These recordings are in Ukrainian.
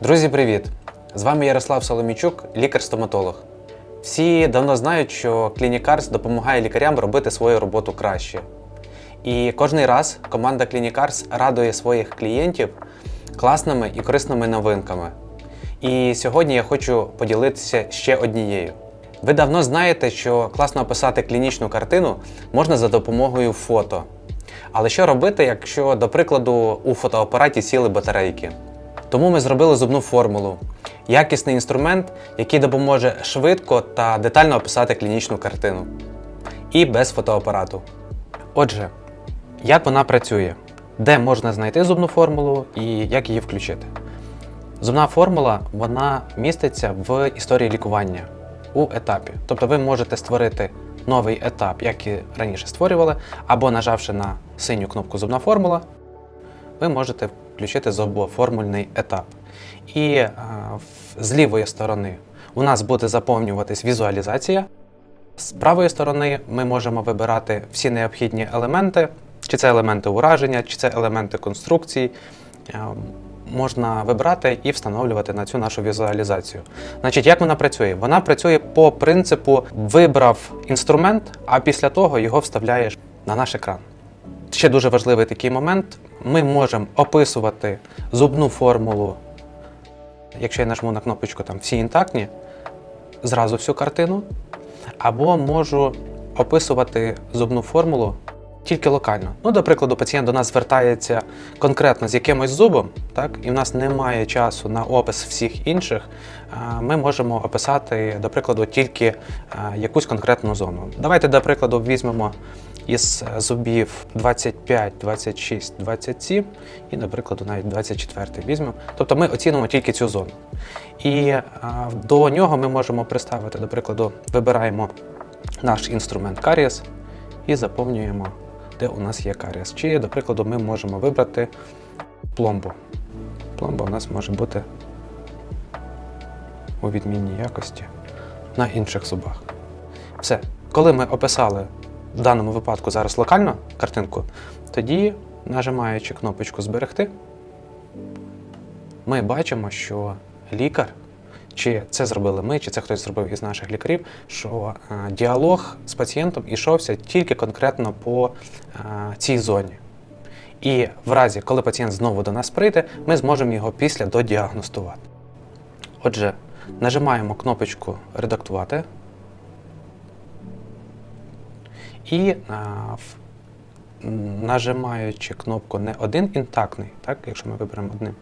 Друзі, привіт! З вами Ярослав Соломійчук, лікар-стоматолог. Всі давно знають, що Клінікарс допомагає лікарям робити свою роботу краще. І кожний раз команда Клінікарс радує своїх клієнтів класними і корисними новинками. І сьогодні я хочу поділитися ще однією. Ви давно знаєте, що класно описати клінічну картину можна за допомогою фото. Але що робити, якщо, до прикладу, у фотоапараті сіли батарейки? Тому ми зробили зубну формулу якісний інструмент, який допоможе швидко та детально описати клінічну картину. І без фотоапарату. Отже, як вона працює? Де можна знайти зубну формулу і як її включити? Зубна формула вона міститься в історії лікування у етапі. Тобто ви можете створити новий етап, як і раніше створювали, або нажавши на синю кнопку Зубна формула, ви можете включити зубоформульний етап. І е, з лівої сторони у нас буде заповнюватись візуалізація. З правої сторони ми можемо вибирати всі необхідні елементи, чи це елементи ураження, чи це елементи конструкції. Е, Можна вибрати і встановлювати на цю нашу візуалізацію. Значить, як вона працює? Вона працює по принципу вибрав інструмент, а після того його вставляєш на наш екран. Ще дуже важливий такий момент: ми можемо описувати зубну формулу. Якщо я нажму на кнопочку там всі інтактні, зразу всю картину, або можу описувати зубну формулу тільки локально. Ну, до прикладу, пацієнт до нас звертається конкретно з якимось зубом, так, і в нас немає часу на опис всіх інших. Ми можемо описати, до прикладу, тільки якусь конкретну зону. Давайте, до прикладу, візьмемо із е, зубів 25, 26, 27 і, до прикладу, навіть 24 візьмемо. Тобто ми оцінимо тільки цю зону. І а, до нього ми можемо приставити, до прикладу, вибираємо наш інструмент карієс і заповнюємо, де у нас є карієс. Чи, до прикладу, ми можемо вибрати пломбу. Пломба у нас може бути у відмінній якості на інших зубах. Все. Коли ми описали в даному випадку зараз локально картинку, тоді, нажимаючи кнопочку Зберегти, ми бачимо, що лікар, чи це зробили ми, чи це хтось зробив із наших лікарів, що е, діалог з пацієнтом ішовся тільки конкретно по е, цій зоні. І в разі, коли пацієнт знову до нас прийде, ми зможемо його після додіагностувати. Отже, нажимаємо кнопочку Редактувати. І а, нажимаючи кнопку не один інтактний, так, якщо ми виберемо одним,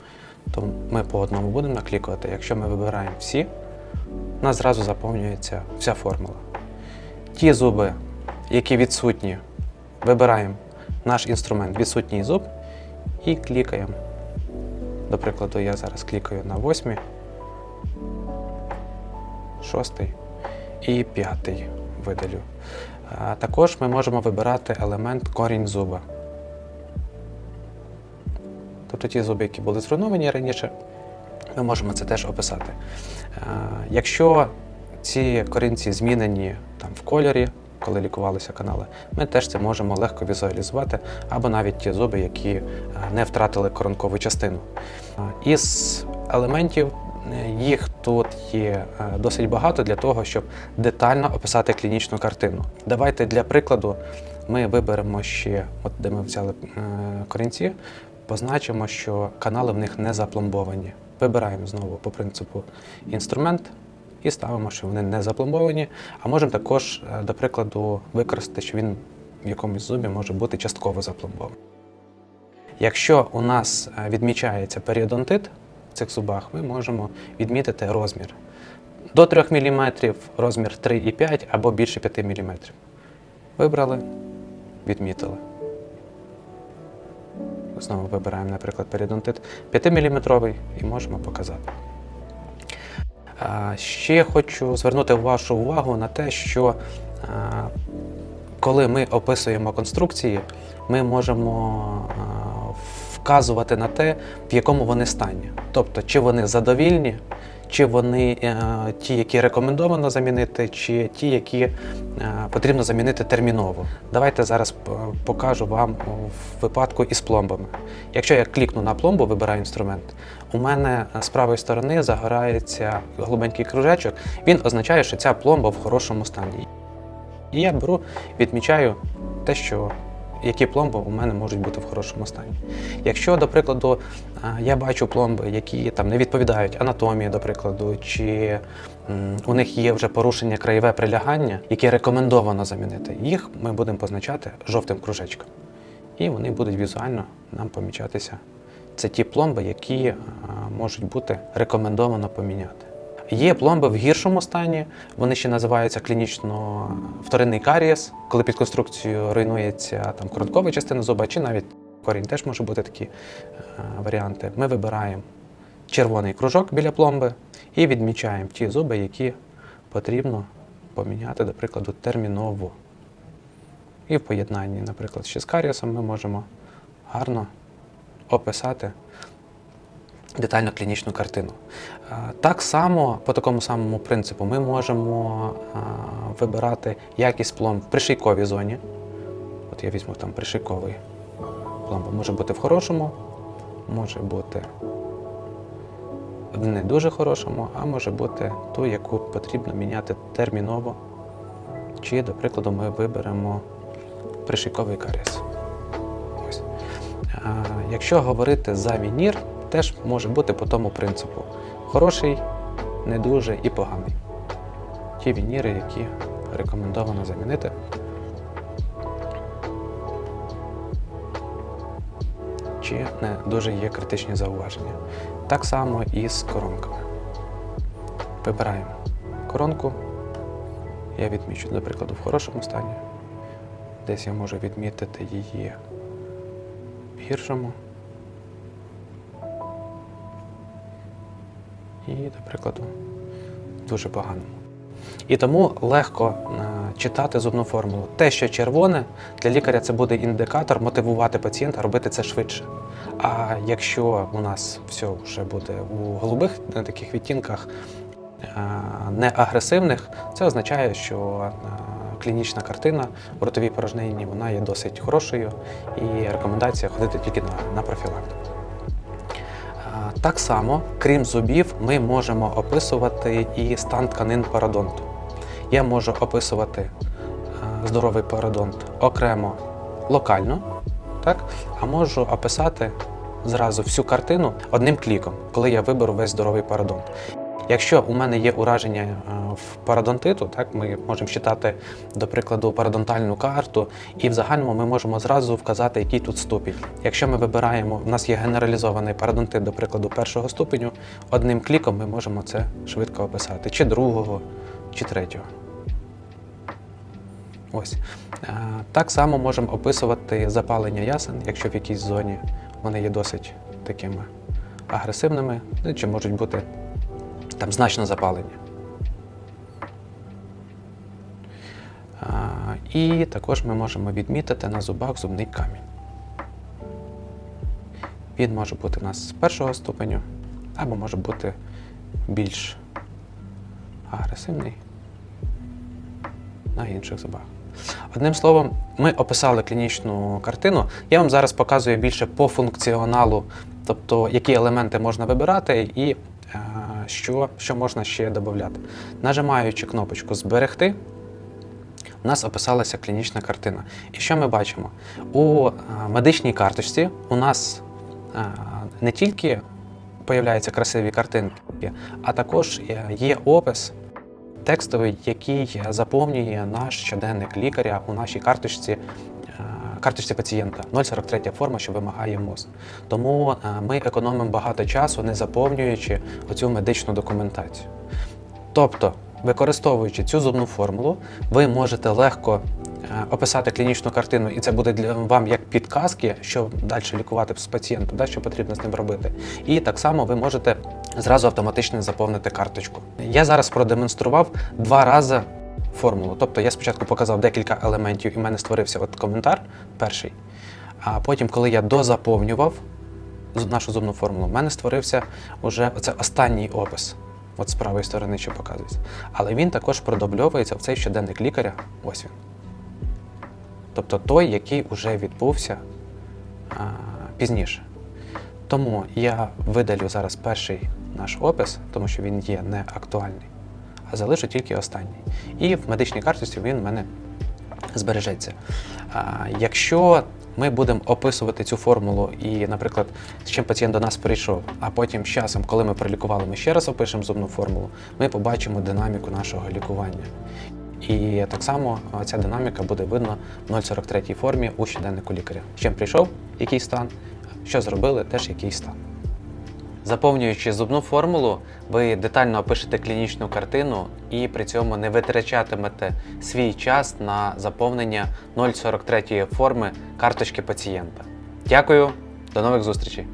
то ми по одному будемо наклікувати. Якщо ми вибираємо всі, у нас зразу заповнюється вся формула. Ті зуби, які відсутні, вибираємо наш інструмент відсутній зуб і клікаємо. До прикладу, я зараз клікаю на восьмий, шостий і п'ятий видалю. Також ми можемо вибирати елемент корінь зуба. Тобто ті зуби, які були зруйновані раніше, ми можемо це теж описати. Якщо ці корінці змінені там, в кольорі, коли лікувалися канали, ми теж це можемо легко візуалізувати, або навіть ті зуби, які не втратили коронкову частину. Із елементів їх тут є е, досить багато для того, щоб детально описати клінічну картину. Давайте для прикладу ми виберемо ще, от де ми взяли е, корінці, позначимо, що канали в них не запломбовані. Вибираємо знову по принципу інструмент і ставимо, що вони не запломбовані. А можемо також, е, до прикладу, використати, що він в якомусь зубі може бути частково запломбований. Якщо у нас відмічається періодонтит в цих зубах, ми можемо відмітити розмір. До 3 мм розмір 3,5 або більше 5 мм. Вибрали, відмітили. Знову вибираємо, наприклад, періодонтит 5-мм і можемо показати. Ще хочу звернути вашу увагу на те, що коли ми описуємо конструкції, ми можемо вказувати на те, в якому вони стані. Тобто, чи вони задовільні, чи вони е, ті, які рекомендовано замінити, чи ті, які е, потрібно замінити терміново. Давайте зараз покажу вам в випадку із пломбами. Якщо я клікну на пломбу, вибираю інструмент, у мене з правої сторони загорається голубенький кружечок. Він означає, що ця пломба в хорошому стані. І я беру, відмічаю те, що які пломби у мене можуть бути в хорошому стані. Якщо, до прикладу, я бачу пломби, які там не відповідають анатомії, до прикладу, чи у них є вже порушення краєве прилягання, яке рекомендовано замінити, їх ми будемо позначати жовтим кружечком. І вони будуть візуально нам помічатися. Це ті пломби, які можуть бути рекомендовано поміняти. Є пломби в гіршому стані, вони ще називаються клінічно вторинний карієс, коли під конструкцією руйнується там коронкова частина зуба, чи навіть корінь теж може бути такі е, варіанти. Ми вибираємо червоний кружок біля пломби і відмічаємо ті зуби, які потрібно поміняти, до прикладу, терміново. І в поєднанні, наприклад, ще з карієсом ми можемо гарно описати детально клінічну картину. Е, Так само, по такому самому принципу, ми можемо е, вибирати якість пломб в пришийковій зоні. От я візьму там пришийковий пломба. Може бути в хорошому, може бути в не дуже хорошому, а може бути ту, яку потрібно міняти терміново. Чи, до прикладу, ми виберемо пришийковий карієс. Ось. А, Якщо говорити за вінір, теж може бути по тому принципу: хороший, не дуже і поганий. Ті вініри, які рекомендовано замінити. Чи не дуже є критичні зауваження. Так само і з коронками. Вибираємо коронку. Я відмічу, до прикладу, в хорошому стані. Десь я можу відмітити її в гіршому. І, до прикладу, дуже поганому. І тому легко е, читати зубну формулу. Те, що червоне, для лікаря це буде індикатор мотивувати пацієнта робити це швидше. А якщо у нас все вже буде у голубих е, таких відтінках е, не агресивних, це означає, що клінічна картина в ротовій порожнині вона є досить хорошою, і рекомендація ходити тільки на, на профілактику. Так само, крім зубів, ми можемо описувати і стан тканин пародонту. Я можу описувати здоровий пародонт окремо локально, так? а можу описати зразу всю картину одним кліком, коли я виберу весь здоровий пародонт. Якщо у мене є ураження е, в пародонтиту, так ми можемо читати, до прикладу, пародонтальну карту, і в загальному ми можемо зразу вказати, який тут ступінь. Якщо ми вибираємо, у нас є генералізований пародонтит, до прикладу, першого ступеню, одним кліком ми можемо це швидко описати, чи другого, чи третього. Ось. Е, Так само можемо описувати запалення ясен, якщо в якійсь зоні вони є досить такими агресивними, ну, чи можуть бути там значне запалення. І також ми можемо відмітити на зубах зубний камінь. Він може бути у нас з першого ступеню, або може бути більш агресивний на інших зубах. Одним словом, ми описали клінічну картину. Я вам зараз показую більше по функціоналу, тобто які елементи можна вибирати і е, що, що можна ще додати. Нажимаючи кнопочку Зберегти, у нас описалася клінічна картина. І що ми бачимо? У е, медичній карточці у нас е, не тільки появляються красиві картинки, а також е, є опис текстовий, який заповнює наш щоденник лікаря у нашій карточці. Карточці пацієнта 043 форма, що вимагає МОЗ. Тому е, ми економимо багато часу, не заповнюючи оцю медичну документацію. Тобто, використовуючи цю зубну формулу, ви можете легко е, описати клінічну картину, і це буде для вам як підказки, що далі лікувати з пацієнтом, да, що потрібно з ним робити. І так само ви можете зразу автоматично заповнити карточку. Я зараз продемонстрував два рази формулу. Тобто я спочатку показав декілька елементів, і в мене створився от коментар перший. А потім, коли я дозаповнював нашу зубну формулу, в мене створився вже оце останній опис. от з правої сторони, що показується. Але він також продубльовується в цей щоденник лікаря. Ось він. Тобто той, який вже відбувся а, пізніше. Тому я видалю зараз перший наш опис, тому що він є не актуальний, а залишу тільки останній. І в медичній карточці він в мене збережеться. Якщо ми будемо описувати цю формулу і, наприклад, з чим пацієнт до нас прийшов, а потім з часом, коли ми пролікували, ми ще раз опишемо зубну формулу, ми побачимо динаміку нашого лікування. І так само ця динаміка буде видно в 0,43 формі у щоденнику лікаря. З чим прийшов, який стан, що зробили, теж який стан. Заповнюючи зубну формулу, ви детально опишете клінічну картину і при цьому не витрачатимете свій час на заповнення 0,43 форми карточки пацієнта. Дякую, до нових зустрічей!